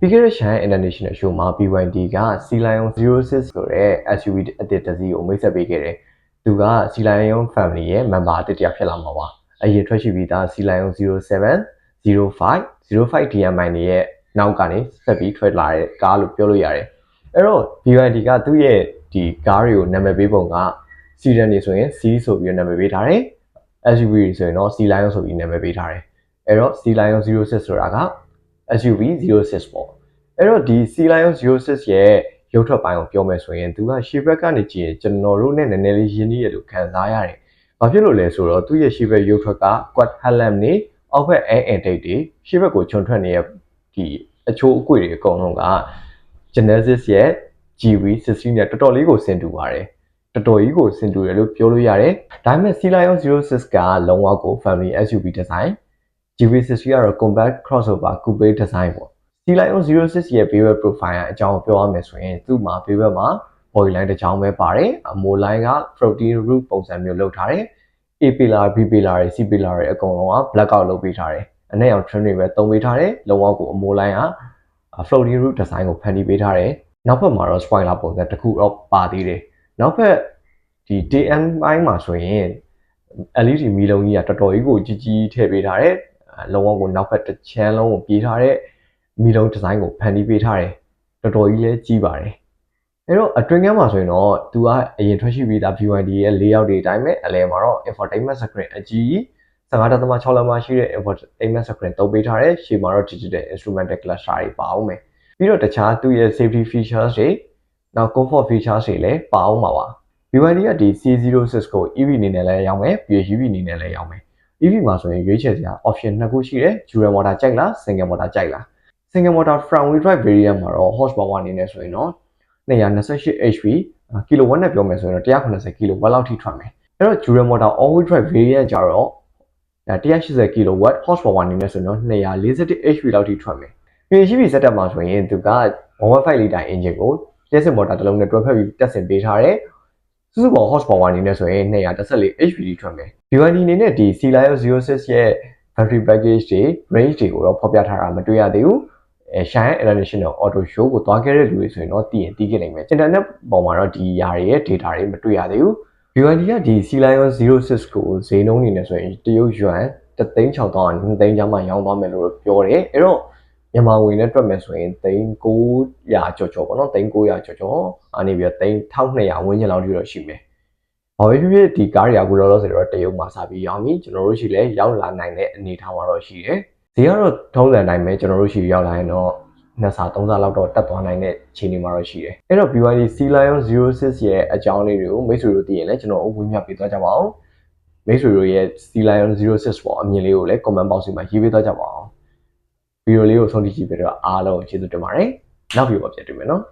ပြီးခဲ့တဲ့ Shanghai International Show မှာ BYD က Sea Lion 06ဆိုတဲ့ SUV အသစ်တစ်စီးကိုမိတ်ဆက်ပေးခဲ့တယ်။သူက Sea Lion Family ရဲ့ member အသစ်တစ်ယောက်ဖြစ်လာမှာပါ။အရင်ထွက်ရှိပြီးသား Sea Lion 07 05 05 DMI တွေရဲ့နောက်ကနေဆက်ပြီးထွက်လာတဲ့ကားလို့ပြောလို့ရတယ်။အဲ့တော့ BYD ကသူ့ရဲ့ဒီကားတွေကိုနာမည်ပေးပုံက Sedan တွေဆိုရင် C ဆိုပြီးနာမည်ပေးထားတယ်။ SUV တွေဆိုရင်တော့ Sea Lion ဆိုပြီးနာမည်ပေးထားတယ်။အဲ့တော့ Sea Lion 06ဆိုတာက SUV 06ပေါ့အဲ့တော့ဒီ C Lion 06ရဲ့ရုပ်ထွက်ပိုင်းကိုပြောမယ်ဆိုရင်သူကရှေ့ဘက်ကနေကြည့်ရင်ကျွန်တော်တို့နဲ့နည်းနည်းလေးရင်းနှီးရလို့ခံစားရတယ်။ဘာဖြစ်လို့လဲဆိုတော့သူ့ရဲ့ရှေ့ဘက်ရုပ်ထွက်က quad headlamp နေအောက်ဘက် air intake တွေရှေ့ဘက်ကိုခြုံထွက်နေတဲ့ဒီအချိုးအကွေတွေအကုန်လုံးက Genesis ရဲ့ GV60 နဲ့တော်တော်လေးကိုဆင်တူပါတယ်။တော်တော်ကြီးကိုဆင်တူတယ်လို့ပြောလို့ရတယ်။ဒါပေမဲ့ C Lion 06ကလုံးဝကို family SUV design GV60 ကတော့ compact crossover coupe design ပေါ့ C Lion 06ရဲ့ bevel profile အကြောင်းပြောရမယ်ဆိုရင်သူ့မှာ bevel မှာ body line တစ်ချောင်းပဲပါတယ်အမို line က floating roof ပုံစံမျိုးလုပ်ထားတယ် A pillar B pillar တွေ C pillar တွေအကုန်လုံးက black out လုပ်ပေးထားတယ်အနက်ရောင် trim တွေပဲသုံးပေးထားတယ်လုံးဝကိုအမို line က floating roof design ကိုဖန်တီးပေးထားတယ်နောက်ဘက်မှာတော့ spoiler ပုံစံတစ်ခုတော့ပါသေးတယ်နောက်ဘက်ဒီ DM ဘိုင်းမှာဆိုရင် LED မီလုံးကြီးကတော်တော်ကြီးကိုကြီးကြီးထည့်ပေးထားတယ် လုံးဝကိုနောက်ဘက်တစ်ချမ်းလုံးကိုပြေးထားတဲ့မီလုံးဒီဇိုင်းကိုဖန်တီးပေးထားတယ်တော်တော်ကြီးလည်းကြီးပါတယ်အဲ့တော့အတွင်းကမ်းမှာဆိုရင်တော့သူကအရင်ထွက်ရှိပြီးသား BYD ရဲ့ layout တွေအတိုင်းပဲအလဲမှာတော့ infotainment screen အကြီး15.6လက်မရှိတဲ့ infotainment screen တုံးပေးထားတယ်ရှေ့မှာတော့ digital instrumental cluster တွေပါအောင်မယ်ပြီးတော့တခြားသူ့ရဲ့ safety features တွေနောက် comfort features တွေလည်းပါအောင်ပါပါ BYD ကဒီ C06 ကို EV အနေနဲ့လည်းရောင်းမယ် PHEV အနေနဲ့လည်းရောင်းမယ် EV မှာဆိုရင်ရွေးချယ်စရာ option နှစ်ခုရှိတယ် dual motor ကြိုက်လား single motor ကြိုက်လား single motor front wheel drive variant မှာတော့ horsepower အနေနဲ့ဆိုရင်တော့228 HP kilowatt နဲ့ပြောမယ်ဆိုရင်တော့180 kilowatt လောက်ထိထွက်မယ်အဲ့တော့ dual motor all wheel drive variant ကြတော့180 kilowatt horsepower အနေနဲ့ဆိုရင်တော့241 HP လောက်ထိထွက်မယ် PHEV setup မှာဆိုရင်သူက1.5 liter engine ကိုလျှက်စစ်မော်တာတစ်လုံးနဲ့တွဲဖက်ပြီးတက်ဆင်ပေးထားတယ်စုစုပေါင်း horsepower အနေနဲ့ဆိုရင်214 HP ထိထွက်မယ် BYD အနေနဲ့ဒီ C Lion 06ရဲ့ battery package တွေ range တွေကိုတော့ဖော်ပြထားတာမတွေ့ရသေးဘူးအဲ Shine International Auto Show ကိုသွားခဲ့တဲ့လူတွေဆိုရင်တော့တည်ရင်တည်ခဲ့နိုင်မယ် internet ပေါ်မှာတော့ဒီຢာတွေရဲ့ data တွေမတွေ့ရသေးဘူး BYD ကဒီ C Lion 06ကိုဈေးနှုန်းနေနေဆိုရင်တရုတ်ယွမ်3သိန်း6တောင်း2သိန်းကျော်မှရောင်းသွားမယ်လို့ပြောတယ်အဲ့တော့မြန်မာငွေနဲ့တွက်မယ်ဆိုရင်သိန်း900ကျော်ကျော်ပေါ့နော်သိန်း900ကျော်ကျော်အနေပြီးတော့သိန်း1200ဝန်းကျင်လောက်ထိတော့ရှိမယ် ဘာပဲဖြစ်ဖြစ်ဒီကားတွေကအခုလောလောဆယ်တော့တရုတ်မှာစပြီးရောင်းပြီကျွန်တော်တို့ရှိလဲရောက်လာနိုင်တဲ့အနေအထားမှာတော့ရှိတယ်ဈေးကတော့ထုံးစံတိုင်းပဲကျွန်တော်တို့ရှိရောက်လာရင်တော့နှစ်ဆသုံးဆလောက်တော့တက်သွားနိုင်တဲ့အခြေအနေမှာတော့ရှိတယ်အဲ့တော့ BYD C Lion 06ရဲ့အကြောင်းလေးတွေကိုမိတ်ဆွေတို့သိရင်လည်းကျွန်တော်အဝင်းမြပေးသွားကြပါအောင်မိတ်ဆွေတို့ရဲ့ C Lion 06ပေါ့အမြင်လေးကိုလည်း comment box မှာရေးပေးသွားကြပါအောင်ဗီဒီယိုလေးကိုဆုံးဖြတ်ကြည့်ပြီးတော့အားလုံးကျေးဇူးတင်ပါတယ်နောက်ဗီဒီယိုမှာပြန်တွေ့မယ်နော်